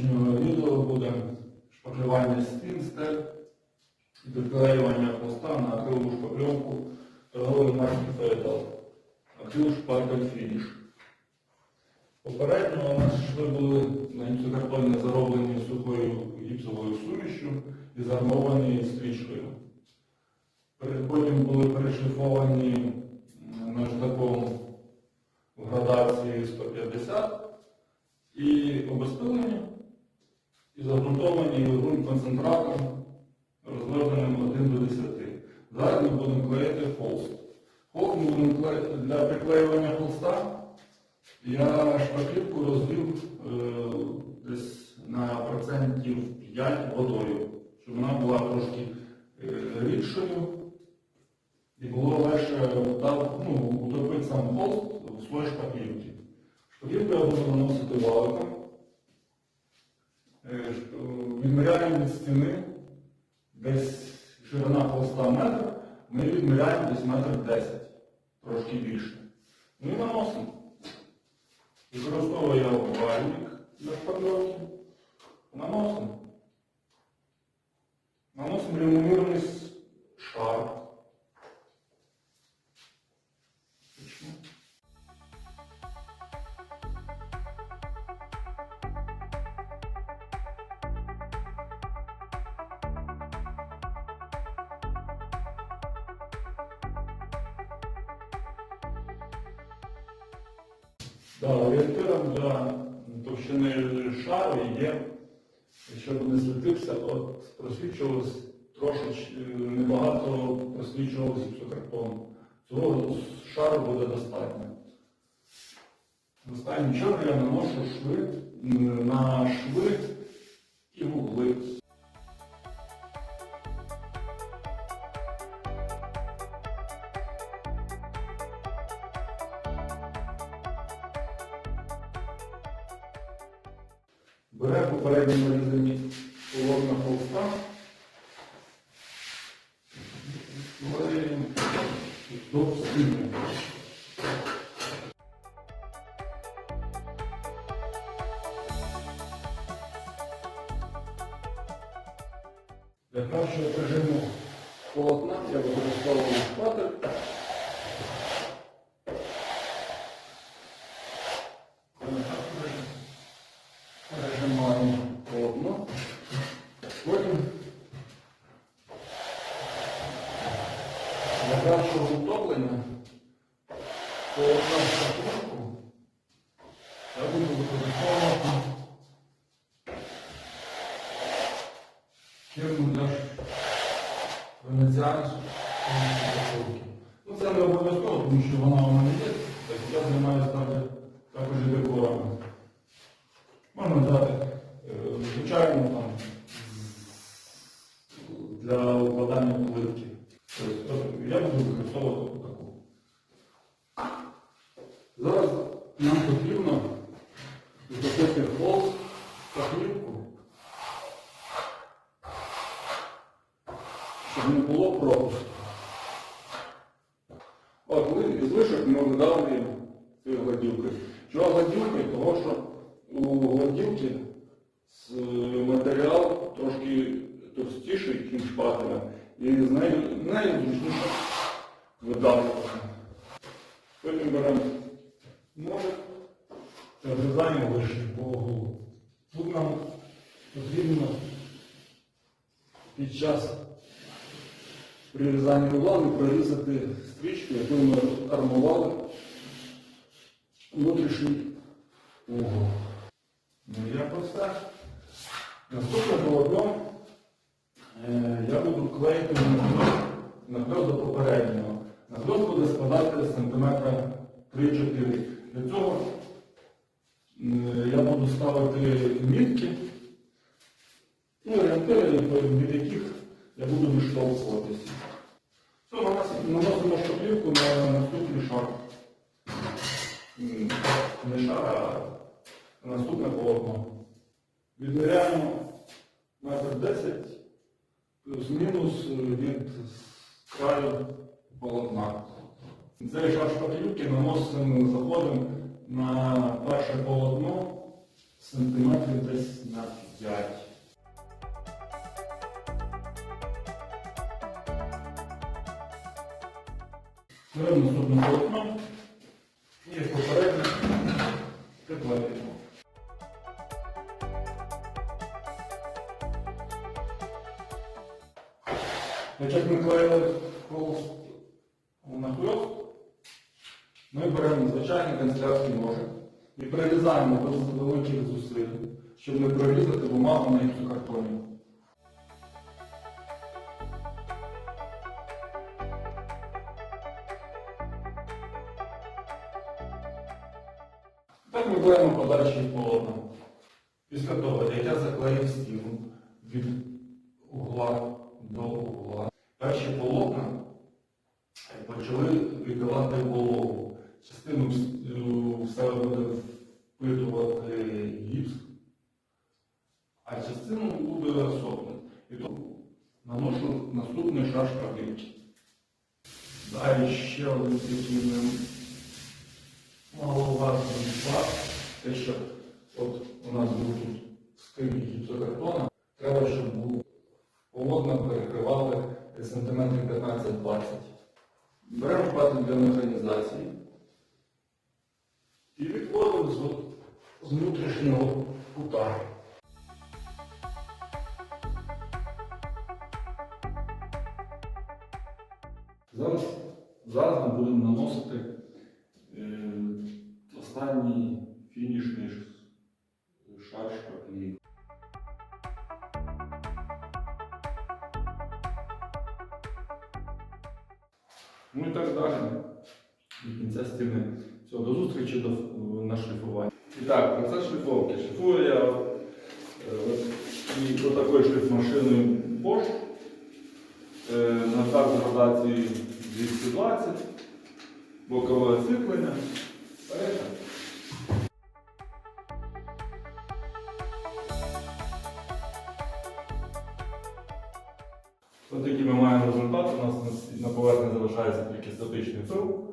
сьогоднішнього відео буде шпаклювання стін, стель і приклеювання хвоста на акрилову шпакльовку торгової марки Фейтал. Акрил шпакль фініш. Попередньо у нас шви були на гіпсокартоні зароблені сухою гіпсовою сумішю і заармовані стрічкою. Потім були перешліфовані наждаком в градації 150 і обезпилені, і загрунтовані ґрунт концентратом, розложеним 1 до 10. Зараз ми будемо клеїти холст. Холст ми будемо клеїти для приклеювання холста. Я шпаклівку розвів е, десь на процентів 5 водою, щоб вона була трошки е, рідшою і було легше ну, утопити сам холст в слой шпаклівки. Шпаклівку я буду наносити валиком. Е, Відміряємо від стіни десь ширина холста метр, ми відміряємо десь метр 10, трошки більше. Ну і наносимо. Використовую я вальник для шпакльовки. Наносимо. Наносимо рівномірний шар. Да, орієнтиром для товщини шару є, щоб не світився, от просвічувалось трошечки, небагато просвічувалось гіпсокартону. Цього шару буде достатньо. Останнім чорно я наношу шви на шви і вугли. Бере попередньо нарізані полотна холста. Клеїмо до стіни. Для кращого режиму полотна я використовую шпатель. Пережимаємо полотно. Потім кращого утоплення в шкатулку я буду використовувати фірму для венеціанської. Ну це не обов'язково, тому що вона у мене є, так я займаюся також і декорами. Можна взяти, е, звичайно, там, для укладання плитки. Тобто, е, я буду використовувати таку. Зараз нам потрібно зробити та плитку, щоб не було пропуску. От ми із лишок ми видавлюємо цією гладівкою. Чого гладівкою? Того, що у гладівки матеріал трошки товстіший, ніж шпателя, і з нею, нею зручніше. Потім беремо ножик та врізаємо лише по. Тут нам потрібно під час прирізання углами прорізати стрічку, яку ми армували внутрішній угол. Ну, якось так. Наступне полотно я буду клеїти накльоз до попереднього. Накльоз буде складати сантиметра 3-4. Для цього я буду ставити мітки, ну, орієнтири, від яких я буду відштовхуватися. Все, наносимо- шпаклівку на наступний шар. Не шар, а наступне полотно. Відміряємо метр 10 плюс-мінус від краю полотна. Цей шар шпаклівки наносимо, заходимо на перше полотно сантиметрів десь на 5. Беремо наступне полотно як ми клеїли холст на хльост, ми беремо звичайний канцелярський ножик і перерізаємо без великих зусиль, щоб не прорізати бумагу на гіпсокартоні. Так ми клеїмо подальші полотна. Після того, як я заклеїв стіну від угла до угла, перші почали віддавати вологу. Частину вс- в себе буде впитувати гіпс, а частину буде сохнути. І то наношу наступний шар шпаклівки. Далі ще один такий маловажний факт, те, що от у нас був тут 20. Беремо плату для механізації. І відводимо з, з внутрішнього кута. Зараз, зараз ми будемо наносити. Ну і так далі. До кінця стіни. Все, до зустрічі до, на шліфуванні. І так, процес шліфовки. Шліфую я е, от, і отакою шліфмашиною Bosch е, на так градації 220, бокове освітлення. Перше. Ось такий ми маємо результат. У нас на- на поверхні залишається тільки статичний пил.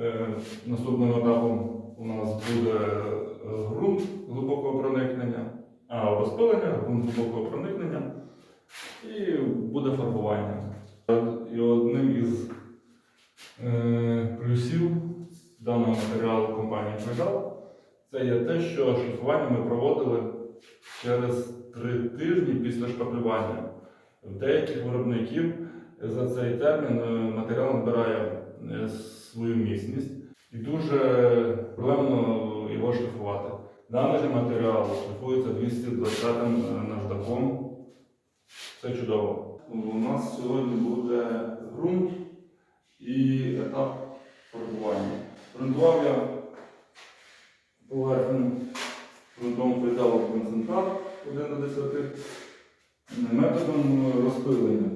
Е, Наступним етапом у нас буде е, ґрунт глибокого проникнення, а розпилення, ґрунт глибокого проникнення і буде фарбування. І одним із е, плюсів даного матеріалу компанії Фредал це є те, що шліфування ми проводили через три тижні після шпаклювання. Деяких виробників за цей термін е, матеріал набирає е, свою міцність і дуже проблемно його шліфувати. Даний же матеріал шліфується 220 наждаком. Це чудово. У нас сьогодні буде ґрунт і етап фарбування. Грунтував я поверхню ґрунтовим придалом концентрат 1 до 10 методом розпилення.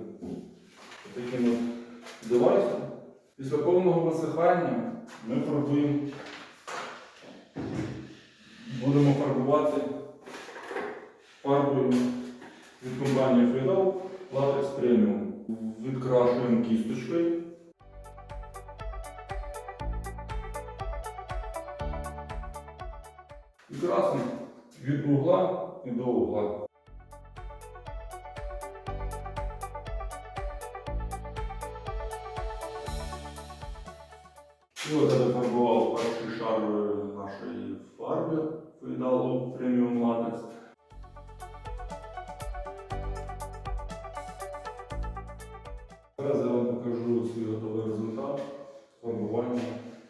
Після повного висихання ми фарбуємо, будемо фарбувати фарбою від компанії Freedal Latex Premium. Відкрашуємо кісточкою. І красимо від угла і до угла. От я зафарбував перший шар е, нашої фарби Фейдалу Premium Latex. Зараз я вам покажу свій готовий результат фарбування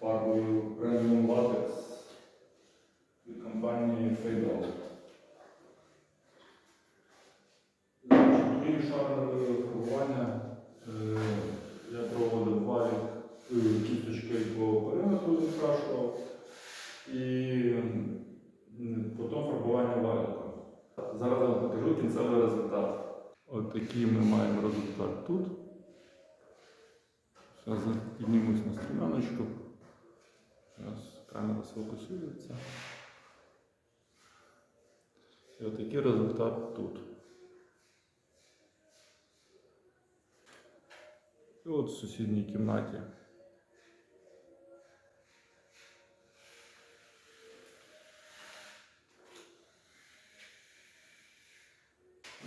фарбою Premium Latex від компанії Фейдал. Другий шар е, фарбування е, я проводив валік е, кісточкою по периметру відкрашував і м, потім фарбування валіком. Зараз я вам покажу кінцевий результат. От такий ми маємо результат тут. Зараз піднімусь на стрімяночку. Зараз камера сфокусується. І отакий результат тут. І от в сусідній кімнаті.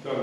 Так,